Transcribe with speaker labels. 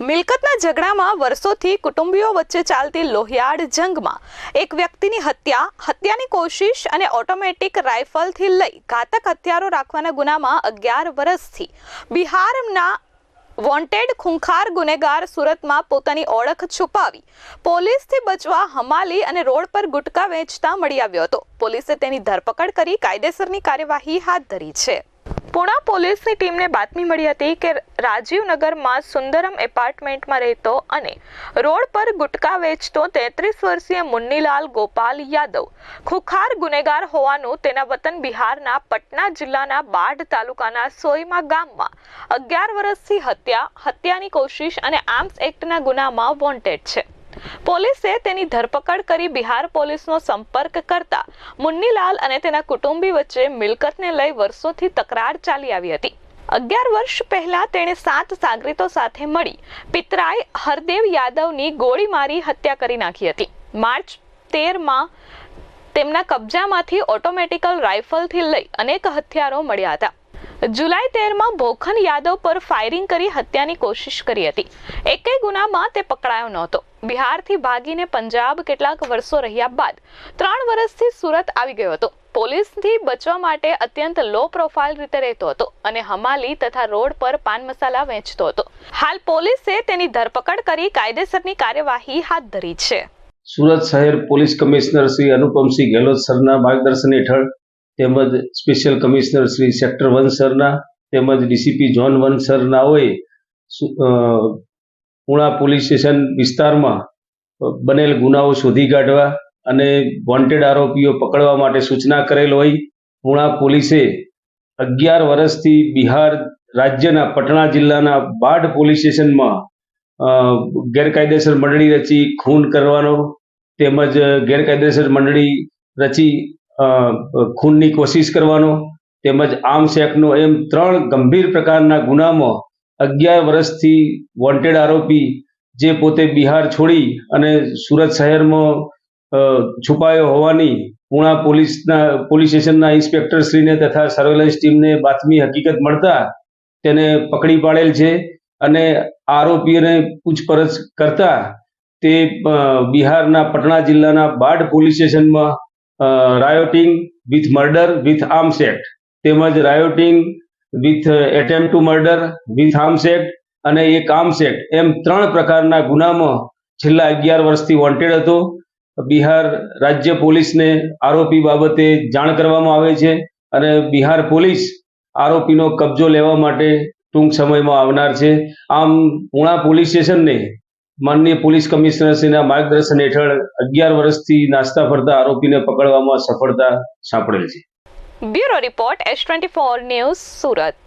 Speaker 1: મિલકતના ઝઘડામાં વર્ષોથી કુટુંબીઓ વચ્ચે ચાલતી લોહિયાળ જંગમાં એક વ્યક્તિની હત્યા, હત્યાની કોશિશ અને ઓટોમેટિક રાઇફલથી લઈ ઘાતક હથિયારો રાખવાના ગુનામાં અગિયાર વર્ષથી. બિહારના વોન્ટેડ ખૂંખાર ગુનેગાર સુરતમાં પોતાની ઓળખ છુપાવી. પોલીસથી બચવા હમાલી અને રોડ પર ગુટકા વેચતા મળી આવ્યો હતો. પોલીસે તેની ધરપકડ કરી કાયદેસરની કાર્યવાહી હાથ ધરી છે. પુણા પોલીસની ટીમને બાતમી મળી હતી કે રાજીવનગરમાં સુંદરમ એપાર્ટમેન્ટમાં રહેતો અને રોડ પર ગુટકા વેચતો તેત્રીસ વર્ષીય મુન્નીલાલ ગોપાલ યાદવ ખુખાર ગુનેગાર હોવાનું તેના વતન બિહારના પટના જિલ્લાના બાઢ તાલુકાના સોયમા ગામમાં અગિયાર વર્ષથી હત્યા, હત્યાની કોશિશ અને આર્મ્સ એક્ટના ગુનામાં વોન્ટેડ છે. પોલીસે તેની ધરપકડ કરી બિહાર પોલીસનો સંપર્ક કરતા મુન્નીલાલ અને તેના કુટુંબી વચ્ચે મિલકતને લઈ વર્ષોથી તકરાર ચાલી આવી હતી. અગિયાર વર્ષ પહેલા તેણે સાત સાગરીતો સાથે મળી પિતરાઈ હરદેવ યાદવની ગોળી મારી હત્યા કરી નાખી હતી. માર્ચ તેરમાં તેમના કબજામાંથી ઓટોમેટિકલ રાઇફલથી લઈ અનેક હથિયારો મળ્યા હતા. જુલાઈ તેરમાં ભોખન યાદવ પર ફાયરિંગ કરી હત્યાની કોશિશ કરી હતી. એકેય ગુનામાં તે પકડાયો નહોતો. બિહારથી ભાગીને પંજાબ કેટલાક વર્ષો રહ્યા બાદ ત્રણ વર્ષથી સુરત આવી ગયો હતો. પોલીસથી બચવા માટે અત્યંત લો પ્રોફાઇલ રીતે રહેતો હતો અને હમાલી તથા રોડ પર પાન મસાલા વેચતો હતો. હાલ પોલીસે તેની ધરપકડ કરી કાયદેસરની કાર્યવાહી હાથ ધરી છે.
Speaker 2: સુરત શહેર પોલીસ કમિશનર શ્રી અનુપમસિંહ ગેહલોત સરના માર્ગદર્શન હેઠળ તેમજ special commissioner Shri sector one સરના તેમજ ડીસીપી ઝોન વન સરનાઓએ પુણા પોલીસ સ્ટેશન વિસ્તારમાં બનેલ ગુનાઓ શોધી કાઢવા અને વોન્ટેડ આરોપીઓ પકડવા માટે સૂચના કરેલ હોય, પુણા પોલીસે અગિયાર વર્ષથી બિહાર રાજ્યના પટણા જિલ્લાના બાઢ પોલીસ સ્ટેશનમાં ગેરકાયદેસર મંડળી રચી, ખૂન કરવાનો, તેમજ ગેરકાયદેસર મંડળી રચી ખૂનની કોશિશ કરવાનો તેમજ આર્મ્સ એક્ટનો એમ ત્રણ ગંભીર પ્રકારના ગુનામાં અગિયાર વર્ષથી વોન્ટેડ આરોપી જે પોતે બિહાર છોડી અને સુરત શહેરમાં છુપાયો હોવાની પુણા પોલીસના, પોલીસ સ્ટેશનના ઇન્સ્પેક્ટરશ્રીને તથા સર્વેલન્સ ટીમને બાતમી હકીકત મળતા તેને પકડી પાડેલ છે અને આરોપીઓને પૂછપરછ કરતા તે બિહારના પટણા જિલ્લાના બાઢ પોલીસ સ્ટેશનમાં rioting with murder with arms act તેમજ rioting with attempt to murder with arms act અને એક આર્મ્સ એક્ટ એમ ત્રણ પ્રકારના ગુનામાં છેલ્લા અગિયાર વર્ષથી વોન્ટેડ હતો. બિહાર રાજ્ય પોલીસને આરોપી બાબતે જાણ કરવામાં આવે છે અને બિહાર પોલીસ આરોપીનો કબજો લેવા માટે ટૂંક સમયમાં આવનાર છે. આમ, પુણા પોલીસ સ્ટેશનને માનનીય પોલીસ કમિશનરશ્રીના માર્ગદર્શન હેઠળ અગિયાર વર્ષથી નાસ્તા ફરતા આરોપીને પકડવામાં સફળતા સાંપડેલ છે.
Speaker 1: Bureau report S twenty four news Surat.